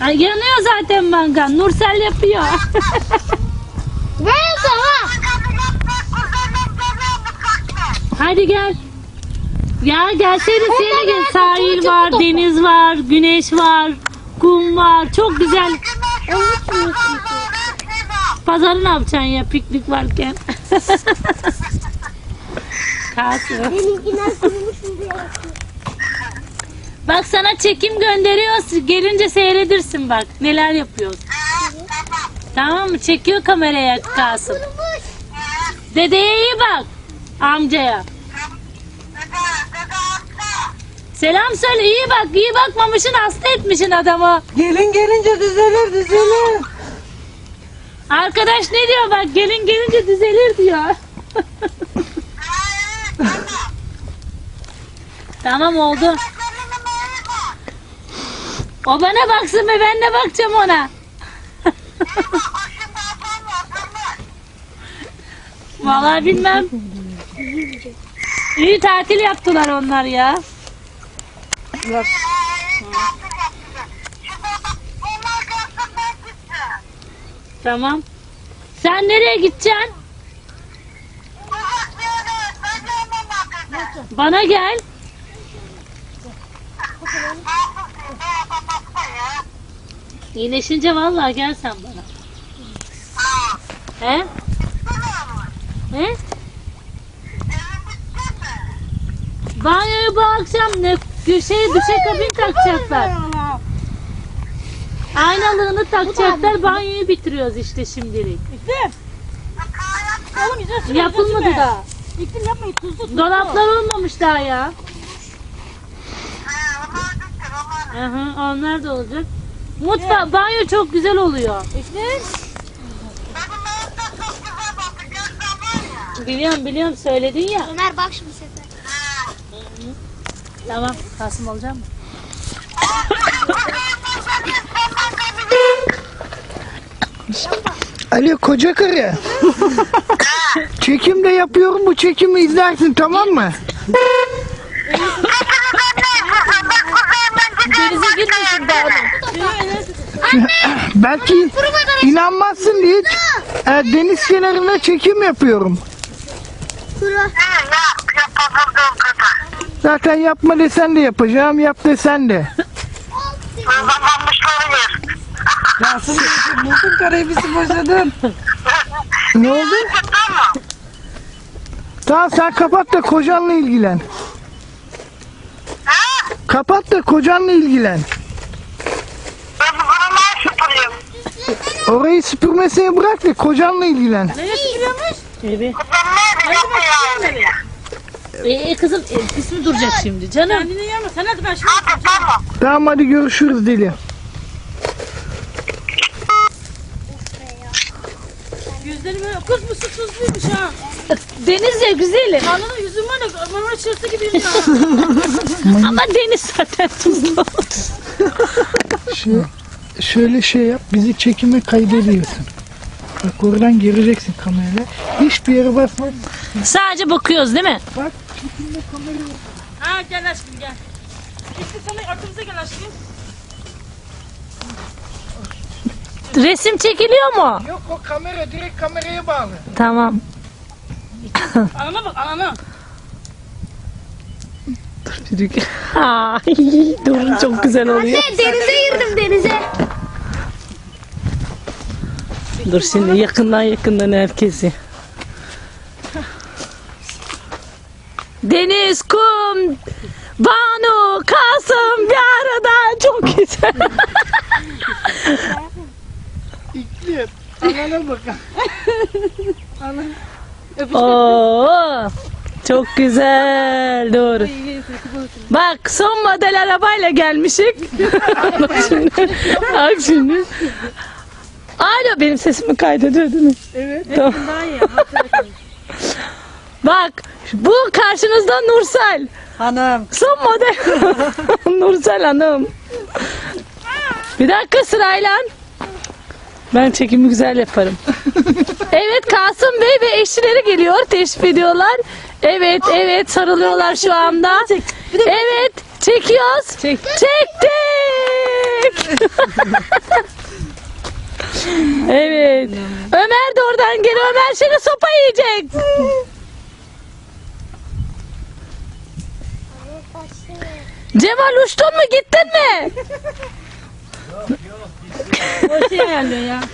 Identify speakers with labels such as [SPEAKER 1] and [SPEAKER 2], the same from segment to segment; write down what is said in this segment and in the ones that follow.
[SPEAKER 1] Ay, yanıyor zaten mangan. Nursel yapıyor.
[SPEAKER 2] Ben sana.
[SPEAKER 1] Hadi gel. Ya gelsene seni gel. Sahil var, deniz var, güneş var, kum var. Çok güzel. Pazarı ne yapacaksın ya piknik varken? Kalsın.
[SPEAKER 2] Benimkiler kurumuş mu diye.
[SPEAKER 1] Bak sana çekim gönderiyoruz. Gelince seyredirsin bak. Neler yapıyoruz. Tamam mı? Çekiyor kameraya Kasım. Dedeye iyi bak. Amcaya. Selam söyle iyi bak. iyi bakmamışsın hasta etmişsin adamı.
[SPEAKER 3] Gelin gelince düzelir düzelir.
[SPEAKER 1] Arkadaş ne diyor bak gelin gelince düzelir diyor. tamam oldu. O bana baksın ve ben de bakacağım ona. Vallahi bilmem. İyi tatil yaptılar onlar ya. Tamam. Sen nereye gideceksin? Bana gel. İyileşince vallahi gel sen bana. He? He? Banyoyu bu akşam ne köşeye düşe kabin takacaklar. Aynalığını takacaklar. Banyoyu bitiriyoruz işte şimdilik.
[SPEAKER 3] İklim. Oğlum yüzüne.
[SPEAKER 1] Yapılmadı
[SPEAKER 3] yüzüne sürme.
[SPEAKER 1] da.
[SPEAKER 3] İklim yapmayın tuzlu tuzlu.
[SPEAKER 1] Dolaplar olmamış daha ya. Hı, onlar da olacak. Mutfa, banyo çok güzel oluyor.
[SPEAKER 3] İklim.
[SPEAKER 1] Biliyorum biliyorum söyledin ya.
[SPEAKER 2] Ömer bak şimdi sefer.
[SPEAKER 1] Tamam Kasım olacak mı?
[SPEAKER 4] Ali koca karı. Çekim de yapıyorum bu çekimi izlersin tamam mı?
[SPEAKER 1] Denize girmesin daha da.
[SPEAKER 4] Belki inanmazsın diye e, deniz kenarında çekim yapıyorum. Zaten yapma desen de yapacağım yap desen de.
[SPEAKER 3] Yansın diyorsun. Buldun karayı boşadın.
[SPEAKER 4] Ne oldu? Tamam sen kapat da kocanla ilgilen. Kapat da kocanla ilgilen. Orayı süpürmesini bırak da kocanla ilgilen.
[SPEAKER 1] Evet. Ee, kızım e, ismi duracak şimdi canım.
[SPEAKER 3] Kendini yeme. Sen hadi ben şimdi.
[SPEAKER 4] Tamam hadi görüşürüz deli.
[SPEAKER 3] Gözlerim öyle. Kız bu su tuzluymuş ha.
[SPEAKER 1] Deniz ya güzelim.
[SPEAKER 3] Anladın yüzüm var ya. Marmara çırtı gibiyim ya.
[SPEAKER 1] Ama deniz zaten tuzlu.
[SPEAKER 4] Şu, şöyle şey yap, bizi çekime kaydediyorsun. Bak oradan gireceksin kamerayla. Hiçbir yere basma.
[SPEAKER 1] Sadece bakıyoruz değil mi?
[SPEAKER 4] Bak çekimde kamera yok.
[SPEAKER 3] ha gel aşkım gel. İklim sana arkamıza gel aşkım.
[SPEAKER 1] Resim çekiliyor mu?
[SPEAKER 4] Yok o kamera direkt kameraya bağlı.
[SPEAKER 1] Tamam.
[SPEAKER 3] Anana bak anana.
[SPEAKER 1] Ay, dur çok güzel oluyor.
[SPEAKER 2] Anne denize girdim denize.
[SPEAKER 1] Dur şimdi yakından yakından herkesi. Deniz, kum, Banu, Kasım bir arada çok güzel.
[SPEAKER 4] İklim. Anana bak.
[SPEAKER 1] Oo, çok güzel. Dur. Bak son model arabayla gelmişik. bak şimdi. Bak şimdi. Alo benim sesimi kaydediyor değil mi?
[SPEAKER 4] Evet.
[SPEAKER 1] Tamam.
[SPEAKER 3] Daha iyi.
[SPEAKER 1] Bak bu karşınızda Nursel.
[SPEAKER 3] Hanım.
[SPEAKER 1] Son model. Nursel Hanım. Bir dakika sırayla. Ben çekimi güzel yaparım. evet Kasım Bey ve eşleri geliyor. Teşrif ediyorlar. Evet evet sarılıyorlar şu anda. Evet çekiyoruz. Çektik. Evet. Ömer de oradan geliyor. Ömer şimdi sopa yiyecek. Cemal uçtun mu gittin mi?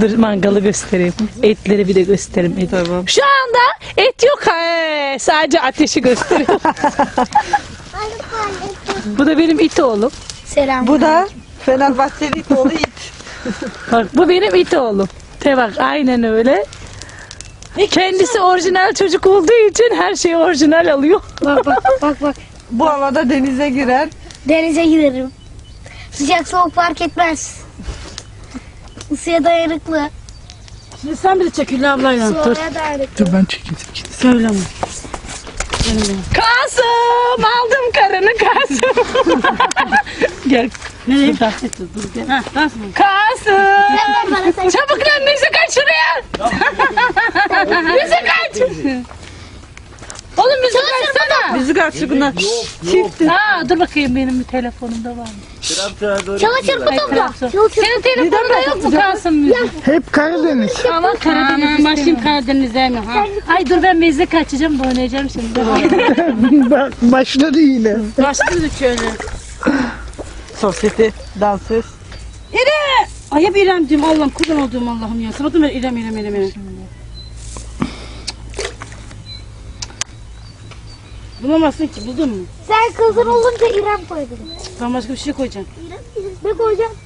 [SPEAKER 1] Dur mangalı göstereyim. Etleri bir de göstereyim. Et.
[SPEAKER 3] Tamam.
[SPEAKER 1] Şu anda et yok. He, sadece ateşi gösteriyor. Bu da benim it oğlum.
[SPEAKER 2] Selam.
[SPEAKER 3] Bu da Fenerbahçeli oğlu.
[SPEAKER 1] Bak bu benim it oğlum. Te bak aynen öyle. Kendisi orijinal çocuk olduğu için her şeyi orijinal alıyor.
[SPEAKER 2] Bak bak bak bak.
[SPEAKER 3] Bu havada denize girer.
[SPEAKER 2] Denize giderim. Sıcak soğuk fark etmez. Isıya dayanıklı.
[SPEAKER 5] Şimdi sen bir de çekil ablayla.
[SPEAKER 2] Soğuğa dayanıklı.
[SPEAKER 4] Dur ben çekeyim.
[SPEAKER 5] Söyleme.
[SPEAKER 1] Kasım aldım karını Kasım. Gel.
[SPEAKER 5] Mı?
[SPEAKER 1] Kasım. Çabuk lan müzik aç şuraya. müzik aç. Oğlum müzik açsana.
[SPEAKER 3] Müzik aşkına. Çift.
[SPEAKER 1] Ha dur bakayım benim bir telefonumda var mı?
[SPEAKER 2] Çalı çırpı topla. Çalı çırpı.
[SPEAKER 1] Senin telefonunda yok mu Kasım müzik?
[SPEAKER 4] Hep Karadeniz.
[SPEAKER 1] Ama Karadeniz
[SPEAKER 5] başım Karadeniz'e mi? Ha?
[SPEAKER 1] Ay dur ben müzik açacağım da oynayacağım şimdi.
[SPEAKER 4] Bak başladı yine.
[SPEAKER 5] Başlıyoruz şöyle.
[SPEAKER 3] Sosyete, dansöz.
[SPEAKER 5] İrem! Ay hep İrem diyorum Allah'ım kurban olduğum Allah'ım ya. Sıratım ver İrem İrem İrem İrem. Bulamazsın ki buldun mu?
[SPEAKER 2] Sen kızın olunca İrem koydun.
[SPEAKER 5] Ben başka bir şey koyacağım.
[SPEAKER 2] Ne koyacaksın?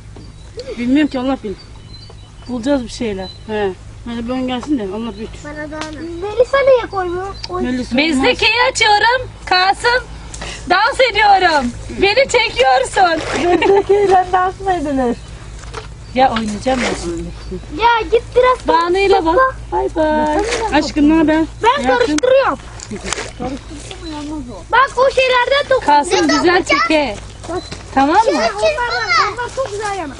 [SPEAKER 5] Bilmiyorum ki Allah bilir. Bulacağız bir şeyler. He. Hadi ben gelsin de Allah büyük.
[SPEAKER 2] Bana da Melisa niye koymuyor? Koy.
[SPEAKER 5] Melisa
[SPEAKER 1] Mezdekeyi açıyorum. Kasım. Dans ediyorum. Beni çekiyorsun.
[SPEAKER 3] Mezdekeyle dans mı edilir?
[SPEAKER 1] Ya oynayacağım ya şimdi.
[SPEAKER 2] Ya git biraz
[SPEAKER 1] Banu'yla bak. Bay bay.
[SPEAKER 5] Aşkım ne haber?
[SPEAKER 2] Ben karıştırıyorum. Bak o şeylerden top.
[SPEAKER 1] Kasım güzel çeke. Tamam mı?
[SPEAKER 2] Onlar, çok güzel yana.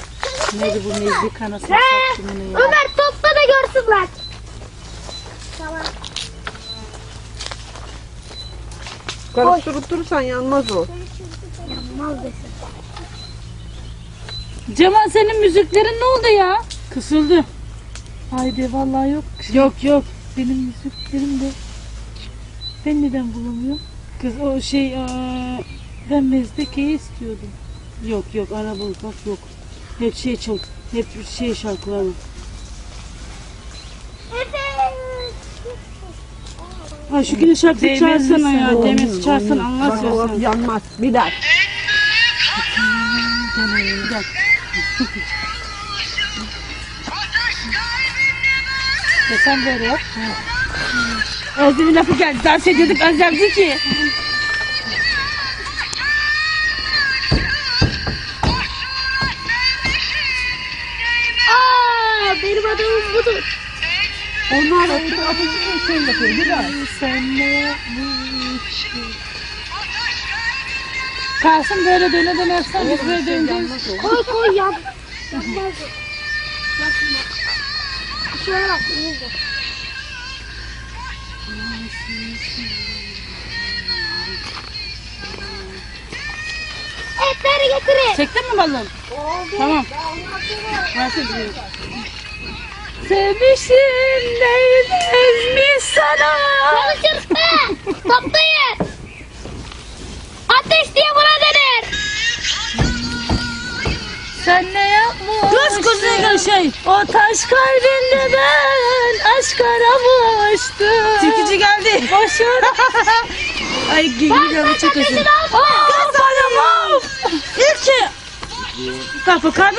[SPEAKER 1] Neydi bu mezdik kanasını
[SPEAKER 2] He,
[SPEAKER 1] sattım onu ya.
[SPEAKER 2] Ömer topla da görsünler. Tamam.
[SPEAKER 3] Karıştırıp durursan yanmaz o.
[SPEAKER 2] Mal desin.
[SPEAKER 1] Cemal senin müziklerin ne oldu ya?
[SPEAKER 5] Kısıldı.
[SPEAKER 1] Haydi vallahi yok.
[SPEAKER 5] Yok yok.
[SPEAKER 1] Benim müziklerim de. Ben neden bulamıyorum?
[SPEAKER 5] Kız o şey eee,
[SPEAKER 1] Ben mezdekeyi istiyordum.
[SPEAKER 5] yok yok arabalık bak yok. Hep şey çal. Hep şey şarkılar var. Ha şu güne şarkı
[SPEAKER 1] Değmez
[SPEAKER 5] çağırsana ya. Demesi çağırsana anlat
[SPEAKER 3] o
[SPEAKER 5] sen.
[SPEAKER 3] yanmaz. Bir daha.
[SPEAKER 1] Ya sen böyle yap.
[SPEAKER 5] Özlem'in lafı geldi. Dans ediyorduk Özlem ki.
[SPEAKER 3] Onlar da ateşin şey yapıyor. Bir daha.
[SPEAKER 1] Sen ne? Kasım böyle döne döne yapsan biz böyle döneceğiz.
[SPEAKER 2] Koy koy şimdi. Şöyle bak. Etleri getirin.
[SPEAKER 5] Çektin mi balon? Tamam. Nasıl diyor?
[SPEAKER 1] Sevmişim değmez mi sana?
[SPEAKER 2] Be. Toplayın. Ateş diye buna denir.
[SPEAKER 1] Sen ne yapmışsın?
[SPEAKER 5] Kız kızına şey.
[SPEAKER 1] O taş kalbinde ben aşk aramıştım.
[SPEAKER 5] Çekici geldi.
[SPEAKER 1] Boşuna.
[SPEAKER 5] Ay geliyor bu çok özür.
[SPEAKER 2] altına.
[SPEAKER 5] İlki. Bak bakar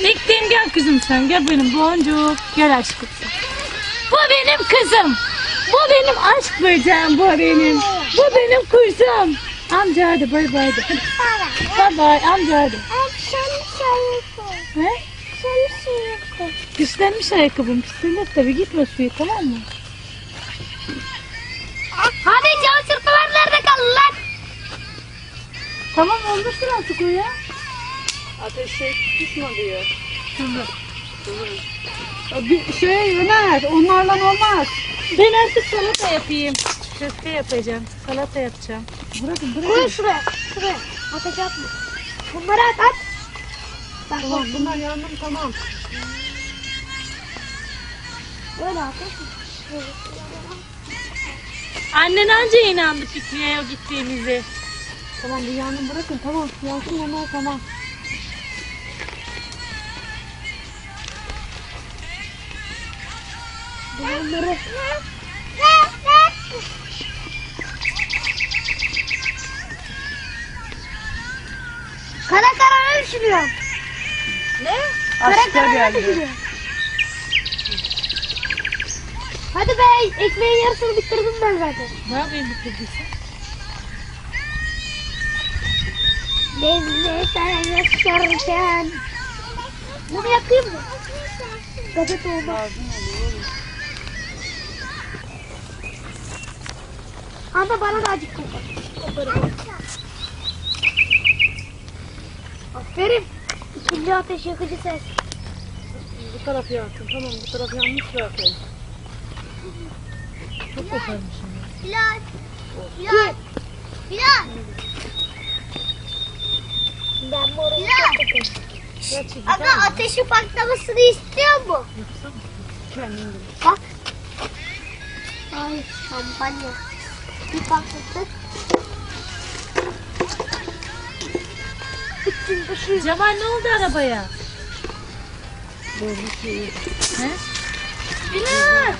[SPEAKER 1] İklim gel kızım sen gel benim boncuk. Gel aşkım. Bu benim kızım. Bu benim aşk böceğim bu benim. Bu benim kuzum. Amca hadi bay bay de. Bay bay amca hadi.
[SPEAKER 2] Sayısı.
[SPEAKER 1] Pislenmiş ayakkabım. Pislenir tabii gitme suya tamam mı?
[SPEAKER 2] Hadi çalışırtılar nerede kaldı lan?
[SPEAKER 1] Tamam olmuştur artık o ya.
[SPEAKER 3] Ateş şey tutmadı ya. Bir şey Ömer, onlarla olmaz.
[SPEAKER 1] Ben artık salata yapayım. Köfte yapacağım. Salata yapacağım. Bırakın bırakın.
[SPEAKER 2] Koy şuraya. Şuraya. Ateş atma. Bunları at at. Bak
[SPEAKER 3] Tamam
[SPEAKER 2] bak
[SPEAKER 3] bundan yandım tamam.
[SPEAKER 2] böyle ateş.
[SPEAKER 1] Annen anca inandı pikniğe gittiğimizi.
[SPEAKER 3] Tamam bir yandım bırakın tamam. Yansın onlar tamam.
[SPEAKER 2] Dumanları. Kara kara ne düşünüyorum? Ne? Kara
[SPEAKER 6] Aşka
[SPEAKER 2] kara ne
[SPEAKER 6] geldi.
[SPEAKER 2] düşünüyorum? Hadi be ekmeğin yarısını bitirdim ben zaten.
[SPEAKER 1] Ne yapayım bitirdiysen?
[SPEAKER 2] Sen yaşarken. Bunu yakayım mı? Gazete olmaz. Ama bana da acık koparım. Aferin. İkinci ateş yakıcı ses.
[SPEAKER 3] Bu taraf yansın tamam bu taraf yanmış zaten.
[SPEAKER 2] Bilal. Bilal. Bilal. Ben bu Bilal. Aga ateşi patlamasını istiyor mu?
[SPEAKER 3] Kendin
[SPEAKER 2] Bak. Ay şampanya. Bir. Bütün dışı.
[SPEAKER 1] Cemal ne oldu arabaya?
[SPEAKER 2] Bilal.